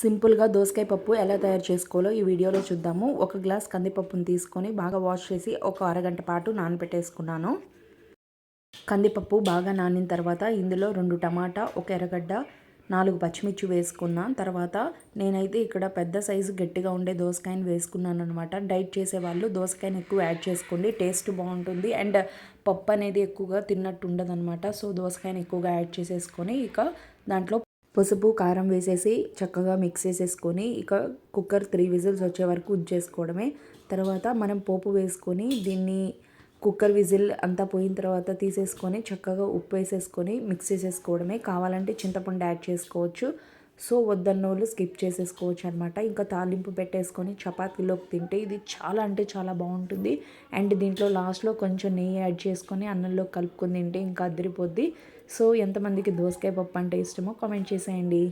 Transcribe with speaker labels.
Speaker 1: సింపుల్గా దోసకాయ పప్పు ఎలా తయారు చేసుకోవాలో ఈ వీడియోలో చూద్దాము. ఒక గ్లాస్ కందిపప్పును తీసుకొని బాగా వాష్ చేసి ఒక అరగంట పాటు నానబెట్టేసుకున్నాను. కందిపప్పు బాగా నానిన తర్వాత ఇందులో రెండు టమాటా ఒక ఎర్రగడ్డ నాలుగు పచ్చిమిర్చి వేసుకున్నాను. తర్వాత నేనైతే ఇక్కడ పెద్ద సైజు గట్టిగా ఉండే దోసకాయని వేసుకున్నాను అనమాట డైట్ చేసే వాళ్ళు దోసకాయని ఎక్కువ యాడ్ చేసుకోండి. టేస్ట్ బాగుంటుంది. అండ్ పప్పు అనేది ఎక్కువగా తిన్నట్టు ఉండదు అనమాట సో దోసకాయని ఎక్కువగా యాడ్ చేసేసుకొని ఇక దాంట్లో పసుపు కారం వేసేసి చక్కగా మిక్స్ చేసేసుకొని ఇక కుక్కర్ త్రీ విజిల్స్ వచ్చే వరకు ఉంచేసుకోవడమే. తర్వాత మనం పోపు వేసుకొని దీన్ని కుక్కర్ విజిల్ అంతా పోయిన తర్వాత తీసేసుకొని చక్కగా ఉప్పు వేసేసుకొని మిక్స్ చేసేసుకోవడమే. కావాలంటే చింతపండు యాడ్ చేసుకోవచ్చు. సో వద్దన్నోళ్ళు స్కిప్ చేసేసుకోవచ్చు అనమాట ఇంకా తాలింపు పెట్టేసుకొని చపాతీలోకి తింటే ఇది చాలా అంటే చాలా బాగుంటుంది. అండ్ దీంట్లో లాస్ట్లో కొంచెం నెయ్యి యాడ్ చేసుకొని అన్నంలో కలుపుకొని తింటే ఇంకా అదిరిపోద్ది. సో ఎంతమందికి దోసకాయ పప్పు అంటే ఇష్టమో కామెంట్ చేసేయండి.